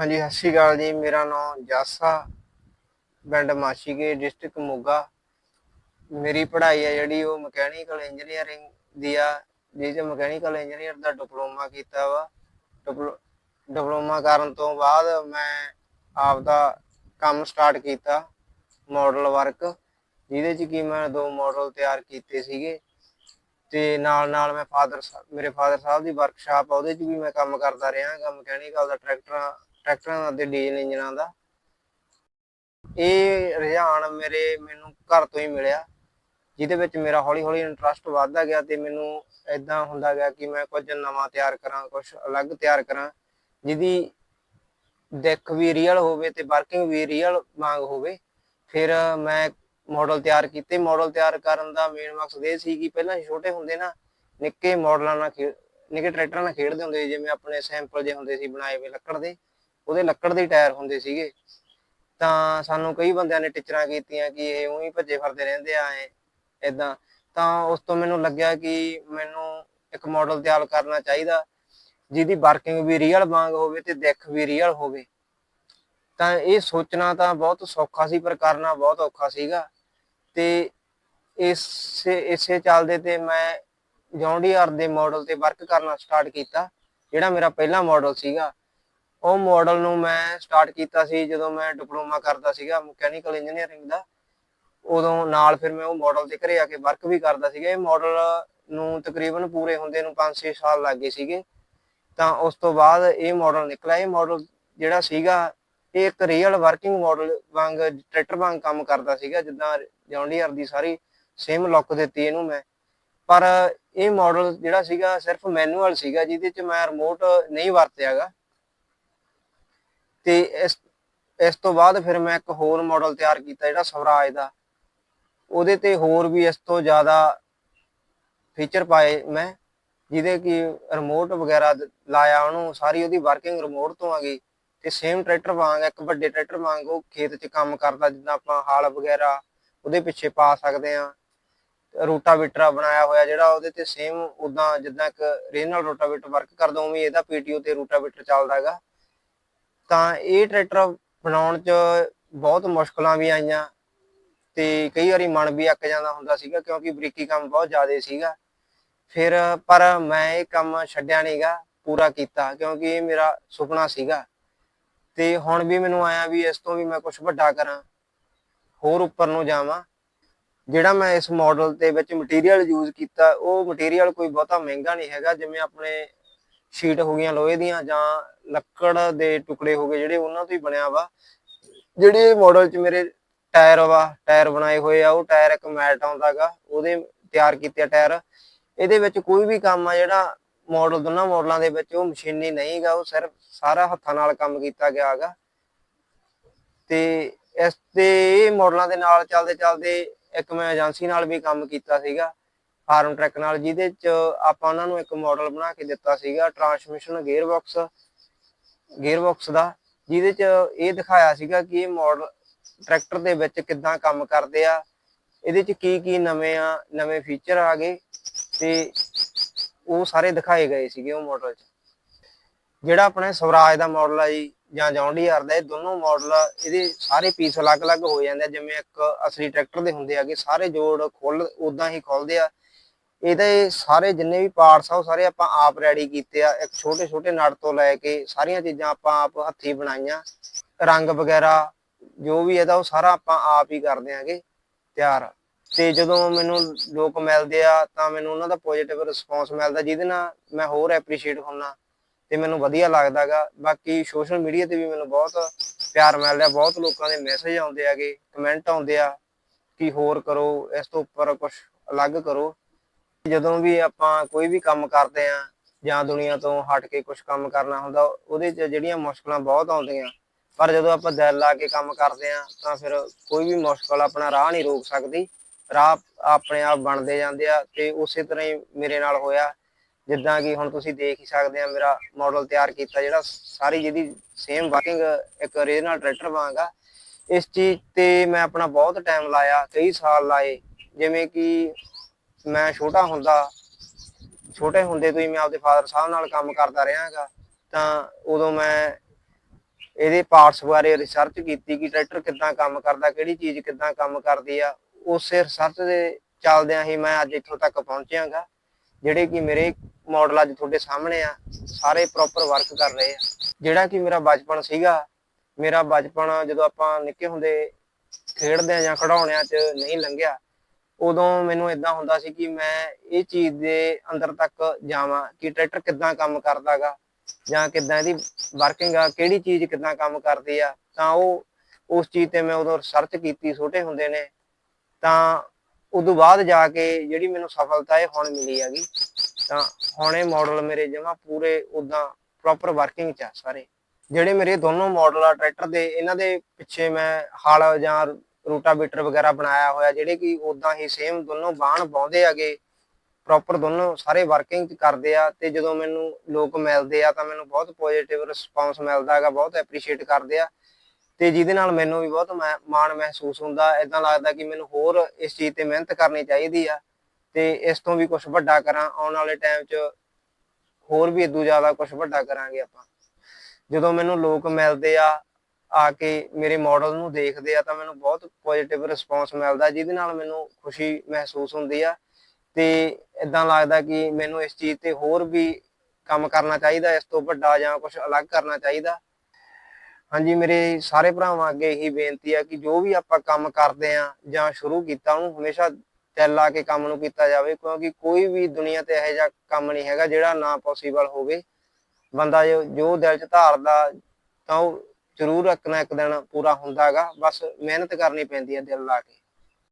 ਹਾਂਜੀ, ਸਤਿ ਸ਼੍ਰੀ ਅਕਾਲ ਜੀ। ਮੇਰਾ ਨਾਮ ਜਾਸਾ, ਪਿੰਡ ਮਾਸ਼ੀਕੇ ਡਿਸਟ੍ਰਿਕਟ ਮੋਗਾ। ਮੇਰੀ ਪੜ੍ਹਾਈ ਹੈ ਜਿਹੜੀ, ਉਹ ਮਕੈਨੀਕਲ ਇੰਜੀਨੀਅਰਿੰਗ ਦੀ ਆ। ਜਿਸ ਮਕੈਨੀਕਲ ਇੰਜੀਨੀਅਰ ਦਾ ਡਿਪਲੋਮਾ ਕੀਤਾ ਵਾ। ਡਿਪਲੋ- ਡਿਪਲੋਮਾ ਕਰਨ ਤੋਂ ਬਾਅਦ ਮੈਂ ਆਪਦਾ ਕੰਮ ਸਟਾਰਟ ਕੀਤਾ ਮਾਡਲ ਵਰਕ ਜਿਹਦੇ ਚ ਕੀ ਮੈਂ ਦੋ ਮਾਡਲ ਤਿਆਰ ਕੀਤੇ ਸੀਗੇ। ਤੇ ਨਾਲ ਨਾਲ ਮੈਂ ਫਾਦਰ ਮੇਰੇ ਫਾਦਰ ਸਾਹਿਬ ਦੀ ਵਰਕਸ਼ਾਪ ਆ, ਉਹਦੇ ਚ ਵੀ ਮੈਂ ਕੰਮ ਕਰਦਾ ਰਿਹਾ। ਮਕੈਨੀਕਲ ਦਾ ਟਰੈਕਟਰਾਂ ਟਰੈਕਟਰਾਂ ਦੇ ਡੀਜ਼ਲ ਇੰਜਨਾਂ ਦਾ। ਇਹ ਰੁਝਾਨ ਮੇਰੇ, ਮੈਨੂੰ ਘਰ ਤੋਂ ਹੀ ਮਿਲਿਆ, ਜਿਹਦੇ ਵਿੱਚ ਮੇਰਾ ਹੌਲੀ ਹੌਲੀ ਇੰਟਰਸਟ ਵੱਧਦਾ ਗਿਆ ਤੇ ਮੈਨੂੰ ਇਦਾਂ ਹੁੰਦਾ ਗਿਆ ਕਿ ਮੈਂ ਕੁਝ ਨਵਾਂ ਤਿਆਰ ਕਰਾਂ, ਕੁਝ ਅਲੱਗ ਤਿਆਰ ਕਰਾਂ, ਜਿਹਦੀ ਦਿੱਖ ਵੀ ਰੀਅਲ ਹੋਵੇ ਤੇ ਵਰਕਿੰਗ ਵੀ ਰੀਅਲ ਵਾਂਗ ਹੋਵੇ। ਫਿਰ ਮੈਂ ਮਾਡਲ ਤਿਆਰ ਕੀਤੇ। ਮਾਡਲ ਤਿਆਰ ਕਰਨ ਦਾ ਮੇਨ ਮਕਸਦ ਇਹ ਸੀ ਕਿ ਪਹਿਲਾਂ ਛੋਟੇ ਹੁੰਦੇ ਨਾ, ਨਿੱਕੇ ਮਾਡਲਾਂ ਨਾਲ ਖੇਡ ਨਿੱਕੇ ਟਰੈਕਟਰਾਂ ਨਾਲ ਖੇਡਦੇ ਹੁੰਦੇ ਸੀ, ਜਿਵੇਂ ਆਪਣੇ ਸੈਂਪਲ ਜੇ ਹੁੰਦੇ ਸੀ, ਬਣਾਏ ਹੋਏ ਲੱਕੜ ਦੇ। ਉਹਦੇ ਲੱਕੜ ਦੇ ਟਾਇਰ ਹੁੰਦੇ ਸੀਗੇ। ਤਾਂ ਸਾਨੂੰ ਕਈ ਬੰਦਿਆਂ ਨੇ ਟੀਚਰਾਂ ਕੀਤੀਆਂ ਕਿ ਇਹ ਉਹੀ ਭੱਜੇ ਫਿਰਦੇ ਰਹਿੰਦੇ ਆ, ਐ ਇਦਾਂ ਤਾਂ ਉਸ ਤੋਂ ਮੈਨੂੰ ਲੱਗਿਆ ਕਿ ਮੈਨੂੰ ਇੱਕ ਮਾਡਲ ਤਿਆਰ ਕਰਨਾ ਚਾਹੀਦਾ, ਜਿਹਦੀ ਵਰਕਿੰਗ ਵੀ ਰੀਅਲ ਵਾਂਗ ਹੋਵੇ ਤੇ ਦਿੱਖ ਵੀ ਰੀਅਲ ਹੋਵੇ। ਤਾਂ ਇਹ ਸੋਚਣਾ ਤਾਂ ਬਹੁਤ ਸੌਖਾ ਸੀ, ਪਰ ਕਰਨਾ ਬਹੁਤ ਔਖਾ ਸੀਗਾ। ਤੇ ਇਸੇ ਇਸੇ ਚੱਲਦੇ ਤੇ ਮੈਂ ਜੌਂਡੀਆਰ ਦੇ ਮਾਡਲ ਤੇ ਵਰਕ ਕਰਨਾ ਸਟਾਰਟ ਕੀਤਾ, ਜਿਹੜਾ ਮੇਰਾ ਪਹਿਲਾ ਮਾਡਲ ਸੀਗਾ। ਉਹ ਮਾਡਲ ਨੂੰ ਮੈਂ ਸਟਾਰਟ ਕੀਤਾ ਸੀ ਜਦੋਂ ਮੈਂ ਡਿਪਲੋਮਾ ਕਰਦਾ ਸੀਗਾ ਮਕੈਨੀਕਲ ਇੰਜੀਨੀਅਰਿੰਗ ਦਾ। ਉਦੋਂ ਨਾਲ ਫਿਰ ਮੈਂ ਉਹ ਮਾਡਲ ਤੇ ਘਰੇ ਆ ਕੇ ਵਰਕ ਵੀ ਕਰਦਾ ਸੀਗਾ। ਇਹ ਮਾਡਲ ਨੂੰ ਤਕਰੀਬਨ ਪੂਰੇ ਹੁੰਦੇ ਨੂੰ 5-6 ਸਾਲ ਲੱਗ ਗਏ ਸੀਗੇ। ਤਾਂ ਉਸ ਤੋਂ ਬਾਅਦ ਇਹ ਮਾਡਲ ਨਿਕਲਿਆ। ਇਹ ਮਾਡਲ ਜਿਹੜਾ ਸੀਗਾ, ਇਹ ਇੱਕ ਰੀਅਲ ਵਰਕਿੰਗ ਮਾਡਲ ਵਾਂਗ ਟਰੈਕਟਰ ਵਾਂਗ ਕੰਮ ਕਰਦਾ ਸੀਗਾ। ਜਿੱਦਾਂ ਜੌਂਡੀਆਰ ਦੀ ਸਾਰੀ ਸੇਮ ਲੁੱਕ ਦਿੱਤੀ ਇਹਨੂੰ ਮੈਂ। ਪਰ ਇਹ ਮਾਡਲ ਜਿਹੜਾ ਸੀਗਾ, ਸਿਰਫ ਮੈਨੂਅਲ ਸੀਗਾ, ਜਿਹਦੇ ਚ ਮੈਂ ਰਿਮੋਟ ਨਹੀਂ ਵਰਤਿਆਗਾ। ਤੇ ਇਸ ਇਸ ਤੋਂ ਬਾਅਦ ਫਿਰ ਮੈਂ ਇੱਕ ਹੋਰ ਮਾਡਲ ਤਿਆਰ ਕੀਤਾ ਜਿਹੜਾ ਸਵਰਾਜ ਦਾ। ਉਹਦੇ ਤੇ ਹੋਰ ਵੀ ਇਸ ਤੋਂ ਜ਼ਿਆਦਾ ਫੀਚਰ ਪਾਏ ਮੈਂ, ਜਿਹਦੇ ਕਿ ਰਿਮੋਟ ਵਗੈਰਾ ਲਾਇਆ ਉਹਨੂੰ, ਸਾਰੀ ਉਹਦੀ ਵਰਕਿੰਗ ਰਿਮੋਟ ਤੋਂ ਆ ਗਈ। ਤੇ ਸੇਮ ਟਰੈਕਟਰ ਵਾਂਗ, ਇੱਕ ਵੱਡੇ ਟਰੈਕਟਰ ਵਾਂਗ ਉਹ ਖੇਤ 'ਚ ਕੰਮ ਕਰਦਾ, ਜਿੱਦਾਂ ਆਪਾਂ ਹਾਲ ਵਗੈਰਾ ਉਹਦੇ ਪਿੱਛੇ ਪਾ ਸਕਦੇ ਆ ਰੋਟਾਵੇਟਰ ਬਣਾਇਆ ਹੋਇਆ ਜਿਹੜਾ ਉਹਦੇ ਤੇ ਸੇਮ ਉਦਾਂ ਜਿੱਦਾਂ ਇੱਕ ਰੀਜਨਲ ਰੋਟਾਵੇਟਰ ਵਰਕ ਕਰਦਾ, ਉਵੇਂ ਇਹਦਾ ਪੀਟੀਓ ਤੇ ਰੋਟਾਵੇਟਰ ਚੱਲਦਾ ਹੈਗਾ। ਤਾਂ ਇਹ ਟਰੈਕਟਰ ਬਣਾਉਣ 'ਚ ਬਹੁਤ ਮੁਸ਼ਕਲਾਂ ਵੀ ਆਈਆਂ ਤੇ ਕਈ ਵਾਰੀ ਮਨ ਵੀ ਅੱਕ ਜਾਂਦਾ ਹੁੰਦਾ ਸੀਗਾ ਕਿਉਂਕਿ ਬਰੀਕੀ ਕੰਮ ਬਹੁਤ ਜ਼ਿਆਦਾ ਸੀਗਾ। ਫਿਰ ਪਰ ਮੈਂ ਇਹ ਕੰਮ ਛੱਡਿਆ ਨਹੀਂਗਾ ਪੂਰਾ ਕੀਤਾ ਕਿਉਂਕਿ ਇਹ ਮੇਰਾ ਸੁਪਨਾ ਸੀਗਾ। ਤੇ ਹੁਣ ਵੀ ਮੈਨੂੰ ਆਇਆ ਵੀ ਇਸ ਤੋਂ ਵੀ ਮੈਂ ਕੁਝ ਵੱਡਾ ਕਰਾਂ, ਹੋਰ ਉੱਪਰ ਨੂੰ ਜਾਵਾਂ। ਜਿਹੜਾ ਮੈਂ ਇਸ ਮਾਡਲ ਦੇ ਵਿੱਚ ਮਟੀਰੀਅਲ ਯੂਜ਼ ਕੀਤਾ, ਉਹ ਮਟੀਰੀਅਲ ਕੋਈ ਬਹੁਤਾ ਮਹਿੰਗਾ ਨਹੀਂ ਹੈਗਾ, ਜਿਵੇਂ ਆਪਣੇ ਸ਼ੀਟ ਹੋ ਗਈਆਂ ਲੋਹੇ ਦੀਆਂ ਜਾਂ ਲੱਕੜ ਦੇ ਟੁਕੜੇ ਹੋ ਗਏ ਜਿਹੜੇ ਉਹਨਾਂ ਤੋਂ ਹੀ ਬਣਿਆ ਵਾ। ਜਿਹੜੇ ਮਾਡਲ 'ਚ ਮੇਰੇ ਟਾਇਰ ਵਾ, ਟਾਇਰ ਬਣਾਏ ਹੋਏ ਆ, ਉਹ ਟਾਇਰ ਇੱਕ ਮੈਟ ਆਉਂਦਾਗਾ ਉਹਦੇ ਤਿਆਰ ਕੀਤੇ ਟਾਇਰ। ਇਹਦੇ ਵਿੱਚ ਕੋਈ ਵੀ ਕੰਮ ਆ ਜਿਹੜਾ ਮਾਡਲ ਦੋਨਾਂ ਮਾਡਲਾਂ ਦੇ ਵਿੱਚ, ਉਹ ਮਸ਼ੀਨੀ ਨਹੀਂਗਾ ਉਹ ਸਿਰਫ ਸਾਰਾ ਹੱਥਾਂ ਨਾਲ ਕੰਮ ਕੀਤਾ ਗਿਆ ਹੈਗਾ ਤੇ ਇਸ ਤੇ ਮਾਡਲਾਂ ਦੇ ਨਾਲ ਚੱਲਦੇ ਚੱਲਦੇ ਇੱਕ ਮੈਂ ਏਜੰਸੀ ਨਾਲ ਵੀ ਕੰਮ ਕੀਤਾ ਸੀਗਾ। ਫਾਰਮ ਟਰੈਕ ਨਾਲ, ਜਿਹਦੇ ਚ ਆਪਾਂ ਉਹਨਾਂ ਨੂੰ ਇੱਕ ਮਾਡਲ ਬਣਾ ਕੇ ਦਿੱਤਾ ਸੀਗਾ transmission gear box gear box ਦਾ, ਜਿਹਦੇ ਚ ਇਹ ਦਿਖਾਇਆ ਸੀਗਾ ਕਿ ਇਹ ਮਾਡਲ ਟਰੈਕਟਰ ਦੇ ਵਿੱਚ ਕਿੱਦਾਂ ਕੰਮ ਕਰਦੇ ਆ, ਇਹਦੇ ਚ ਕੀ ਕੀ ਨਵੇਂ ਆ, ਨਵੇਂ ਫੀਚਰ ਆ ਗਏ, ਤੇ ਉਹ ਸਾਰੇ ਦਿਖਾਏ ਗਏ ਸੀਗੇ ਉਹ ਮਾਡਲ 'ਚ। ਜਿਹੜਾ ਆਪਣੇ ਸਵਰਾਜ ਦਾ ਮਾਡਲ ਆ ਜੀ, ਜਾਂ ਜੌਂਡੀਆਰ ਦਾ, ਇਹ ਦੋਨੋਂ ਮਾਡਲ ਇਹਦੇ ਸਾਰੇ ਪੀਸ ਅਲੱਗ-ਅਲੱਗ ਹੋ ਜਾਂਦੇ ਆ, ਜਿਵੇਂ ਇੱਕ ਅਸਲੀ ਟਰੈਕਟਰ ਦੇ ਹੁੰਦੇ ਆਗੇ ਸਾਰੇ ਜੋੜ ਖੁੱਲ ਉਦਾਂ ਹੀ ਖੁੱਲਦੇ ਆ ਇਹਦੇ ਸਾਰੇ ਜਿੰਨੇ ਵੀ ਪਾਰਟਸ ਆ, ਉਹ ਸਾਰੇ ਆਪਾਂ ਆਪ ਰੈਡੀ ਕੀਤੇ ਆ। ਇੱਕ ਛੋਟੇ ਛੋਟੇ ਨਟ ਤੋਂ ਲੈ ਕੇ ਸਾਰੀਆਂ ਚੀਜ਼ਾਂ ਆਪਾਂ ਆਪ ਹੱਥੀ ਬਣਾਈਆਂ। ਰੰਗ ਵਗੈਰਾ, ਜੋ ਵੀ ਇਹਦਾ, ਉਹ ਸਾਰਾ ਆਪਾਂ ਆਪ ਹੀ ਕਰਦੇ ਆਂਗੇ, ਤਿਆਰ ਤੇ ਜਦੋਂ ਮੈਨੂੰ ਲੋਕ ਮਿਲਦੇ ਆ, ਤਾਂ ਮੈਨੂੰ ਉਹਨਾਂ ਦਾ ਪੋਜ਼ਿਟਿਵ ਰਿਸਪੌਂਸ ਮਿਲਦਾ, ਜਿਹਦੇ ਨਾਲ ਮੈਂ ਹੋਰ ਐਪਰੀਸ਼ੀਏਟ ਹੁੰਨਾ। ਤੇ ਮੈਨੂੰ ਵਧੀਆ ਲੱਗਦਾਗਾ ਬਾਕੀ ਸੋਸ਼ਲ ਮੀਡੀਆ ਤੇ ਵੀ ਮੈਨੂੰ ਬਹੁਤ ਪਿਆਰ ਮਿਲ ਰਿਹਾ। ਬਹੁਤ ਲੋਕਾਂ ਦੇ ਮੈਸੇਜ ਆਉਂਦੇ ਆਗੇ ਕਮੈਂਟ ਆਉਂਦੇ ਆ, ਕਿ ਹੋਰ ਕਰੋ, ਇਸ ਤੋਂ ਉੱਪਰ ਕੁਝ ਅਲੱਗ ਕਰੋ। ਜਦੋਂ ਵੀ ਆਪਾਂ ਕੋਈ ਵੀ ਕੰਮ ਕਰਦੇ ਆ ਜਾਂ ਦੁਨੀਆ ਤੋਂ ਹਟ ਕੇ ਕੁਝ ਕੰਮ ਕਰਨਾ ਹੁੰਦਾ, ਉਹਦੇ 'ਚ ਜਿਹੜੀਆਂ ਮੁਸ਼ਕਲਾਂ ਬਹੁਤ ਆਉਂਦੀਆਂ। ਪਰ ਜਦੋਂ ਆਪਾਂ ਦਿਲ ਲਾ ਕੇ ਕੰਮ ਕਰਦੇ ਆ ਤਾਂ ਫਿਰ ਕੋਈ ਵੀ ਮੁਸ਼ਕਲ ਆਪਣਾ ਰਾਹ ਨਹੀਂ ਰੋਕ ਸਕਦੀ। ਰਾਹ ਆਪਣੇ ਆਪ ਬਣਦੇ ਜਾਂਦੇ ਆ ਤੇ ਉਸੇ ਤਰ੍ਹਾਂ ਹੀ ਮੇਰੇ ਨਾਲ ਹੋਇਆ। ਜਿੱਦਾਂ ਕਿ ਹੁਣ ਤੁਸੀਂ ਦੇਖ ਹੀ ਸਕਦੇ ਆ, ਮੇਰਾ ਮਾਡਲ ਤਿਆਰ ਕੀਤਾ ਜਿਹੜਾ ਸਾਰੀ ਜਿਹਦੀ ਸੇਮ ਵਰਕਿੰਗ ਇੱਕ ਰੀਜਨਲ ਟਰੈਕਟਰ ਵਾਂਗ ਆ। ਇਸ ਚੀਜ਼ ਤੇ ਮੈਂ ਆਪਣਾ ਬਹੁਤ ਟਾਈਮ ਲਾਇਆ, ਕਈ ਸਾਲ ਲਾਏ। ਜਿਵੇਂ ਕਿ ਮੈਂ ਛੋਟਾ ਹੁੰਦਾ, ਛੋਟੇ ਹੁੰਦੇ ਤੋਂ ਹੀ ਮੈਂ ਆਪਦੇ ਫਾਦਰ ਸਾਹਿਬ ਨਾਲ ਕੰਮ ਕਰਦਾ ਰਿਹਾ ਤਾਂ ਉਦੋਂ ਮੈਂ ਇਹਦੇ ਪਾਰਟਸ ਬਾਰੇ ਰਿਸਰਚ ਕੀਤੀ ਕਿ ਟਰੈਕਟਰ ਕਿੱਦਾਂ ਕੰਮ ਕਰਦਾ, ਕਿਹੜੀ ਚੀਜ਼ ਕਿੱਦਾਂ ਕੰਮ ਕਰਦੀ ਆ। ਉਸੇ ਰਿਸਰਚ ਦੇ ਚੱਲਦਿਆਂ ਹੀ ਮੈਂ ਅੱਜ ਇੱਥੋਂ ਤੱਕ ਪਹੁੰਚਿਆਗਾ, ਜਿਹੜੇ ਕਿ ਮੇਰੇ ਮਾਡਲ ਅੱਜ ਤੁਹਾਡੇ ਸਾਹਮਣੇ ਆ, ਸਾਰੇ ਪ੍ਰੋਪਰ ਵਰਕ ਕਰ ਰਹੇ ਆ। ਜਿਹੜਾ ਕਿ ਮੇਰਾ ਬਚਪਨ ਸੀਗਾ, ਮੇਰਾ ਬਚਪਨ ਜਦੋਂ ਆਪਾਂ ਨਿੱਕੇ ਹੁੰਦੇ ਖੇਡਦੇ ਜਾਂ ਖਿਡੌਣਿਆਂ 'ਚ ਨਹੀਂ ਲੰਘਿਆ ਉਦੋਂ ਮੈਨੂੰ ਇਦਾਂ ਹੁੰਦਾ ਸੀ ਕਿ ਮੈਂ ਇਹ ਚੀਜ਼ ਦੇ ਅੰਦਰ ਤੱਕ ਜਾਵਾਂ ਕਿ ਟਰੈਕਟਰ ਕਿੱਦਾਂ ਕੰਮ ਕਰਦਾਗਾ ਜਾਂ ਕਿੱਦਾਂ ਇਹਦੀ ਵਰਕਿੰਗ ਆ, ਕਿਹੜੀ ਚੀਜ਼ ਕਿੱਦਾਂ ਕੰਮ ਕਰਦੀ ਆ। ਤਾਂ ਉਹ, ਉਸ ਚੀਜ਼ ਤੇ ਮੈਂ ਉਦੋਂ ਰਿਸਰਚ ਕੀਤੀ, ਛੋਟੇ ਹੁੰਦੇ ਨੇ। ਤਾਂ ਉਦੋਂ ਬਾਅਦ ਜਾ ਕੇ ਜਿਹੜੀ ਮੈਨੂੰ ਸਫਲਤਾ ਇਹ ਹੁਣ ਮਿਲੀ ਹੈਗੀ, ਤਾਂ ਹੁਣ ਇਹ ਮਾਡਲ ਮੇਰੇ ਜਮਾ ਪੂਰੇ ਉਦਾਂ ਪ੍ਰੋਪਰ ਵਰਕਿੰਗ ਚ ਆ ਸਾਰੇ। ਜਿਹੜੇ ਮੇਰੇ ਦੋਨੋਂ ਮਾਡਲ ਆ, ਟਰੈਕਟਰ ਦੇ, ਇਹਨਾਂ ਦੇ ਪਿੱਛੇ ਮੈਂ ਹਲ ਜਾਂ ਰੂਟਾਵੇਟਰ ਵਗੈਰਾ ਬਣਾਇਆ ਹੋਇਆ, ਜਿਹੜੇ ਕਿ ਉਦਾਂ ਹੀ ਸੇਮ ਦੋਨੋਂ ਬਾਣ ਪਾਉਂਦੇ ਆਗੇ ਪ੍ਰੋਪਰ ਦੋਨੋਂ ਸਾਰੇ ਵਰਕਿੰਗ ਕਰਦੇ ਆ ਤੇ ਜਦੋਂ ਮੈਨੂੰ ਲੋਕ ਮਿਲਦੇ ਆ ਤਾਂ ਮੈਨੂੰ ਬਹੁਤ ਪੋਜ਼ਿਟਿਵ ਰਿਸਪਾਂਸ ਮਿਲਦਾ ਹੈਗਾ, ਬਹੁਤ ਐਪਰੀਸ਼ੀਏਟ ਕਰਦੇ ਆ ਤੇ ਜਿਹਦੇ ਨਾਲ ਮੈਨੂੰ ਵੀ ਬਹੁਤ ਮੈਂ- ਮਾਣ ਮਹਿਸੂਸ ਹੁੰਦਾ ਇਦਾਂ ਲੱਗਦਾ ਕਿ ਮੈਨੂੰ ਹੋਰ ਇਸ ਚੀਜ਼ ਤੇ ਮਿਹਨਤ ਕਰਨੀ ਚਾਹੀਦੀ ਆ ਤੇ ਇਸ ਤੋਂ ਵੀ ਕੁਝ ਵੱਡਾ ਕਰਾਂ, ਆਉਣ ਵਾਲੇ ਟਾਈਮ 'ਚ ਹੋਰ ਵੀ ਇਦੋਂ ਜ਼ਿਆਦਾ ਕੁਝ ਵੱਡਾ ਕਰਾਂਗੇ ਆਪਾਂ। ਜਦੋਂ ਮੈਨੂੰ ਲੋਕ ਮਿਲਦੇ ਆ ਆ ਕੇ ਮੇਰੇ ਮਾਡਲ ਨੂੰ ਦੇਖਦੇ ਆ ਤਾਂ ਮੈਨੂੰ ਬਹੁਤ ਪੋਜ਼ਿਟਿਵ ਰਿਸਪਾਂਸ ਮਿਲਦਾ, ਜਿਹਦੇ ਨਾਲ ਮੈਨੂੰ ਖੁਸ਼ੀ ਮਹਿਸੂਸ ਹੁੰਦੀ ਆ। ਤੇ ਇਦਾਂ ਲੱਗਦਾ ਕਿ ਮੈਨੂੰ ਇਸ ਚੀਜ਼ ਤੇ ਹੋਰ ਵੀ ਕੰਮ ਕਰਨਾ ਚਾਹੀਦਾ, ਇਸ ਤੋਂ ਵੱਡਾ ਜਾਂ ਕੁਝ ਅਲੱਗ ਕਰਨਾ ਚਾਹੀਦਾ। ਹਾਂਜੀ, ਮੇਰੇ ਸਾਰੇ ਭਰਾਵਾਂ ਅੱਗੇ ਇਹੀ ਬੇਨਤੀ ਆ ਕਿ ਜੋ ਵੀ ਆਪਾਂ ਕੰਮ ਕਰਦੇ ਆ ਜਾਂ ਸ਼ੁਰੂ ਕੀਤਾ, ਉਹਨੂੰ ਹਮੇਸ਼ਾ ਦਿਲ ਲਾ ਕੇ ਕੰਮ ਨੂੰ ਕੀਤਾ ਜਾਵੇ, ਕਿਉਂਕਿ ਕੋਈ ਵੀ ਦੁਨੀਆ ਤੇ ਇਹੋ ਜਿਹਾ ਕੰਮ ਨਹੀਂ ਹੈਗਾ ਜਿਹੜਾ ਨਾ ਪੋਸੀਬਲ ਹੋਵੇ। ਬੰਦਾ ਜੋ ਦਿਲ 'ਚ ਧਾਰਦਾ, ਤਾਂ ਉਹ ਜ਼ਰੂਰ ਰੱਖਣਾ ਇੱਕ ਦਿਨ ਪੂਰਾ ਹੁੰਦਾ ਹੈਗਾ ਬਸ ਮਿਹਨਤ ਕਰਨੀ ਪੈਂਦੀ ਹੈ ਦਿਲ ਲਾ ਕੇ।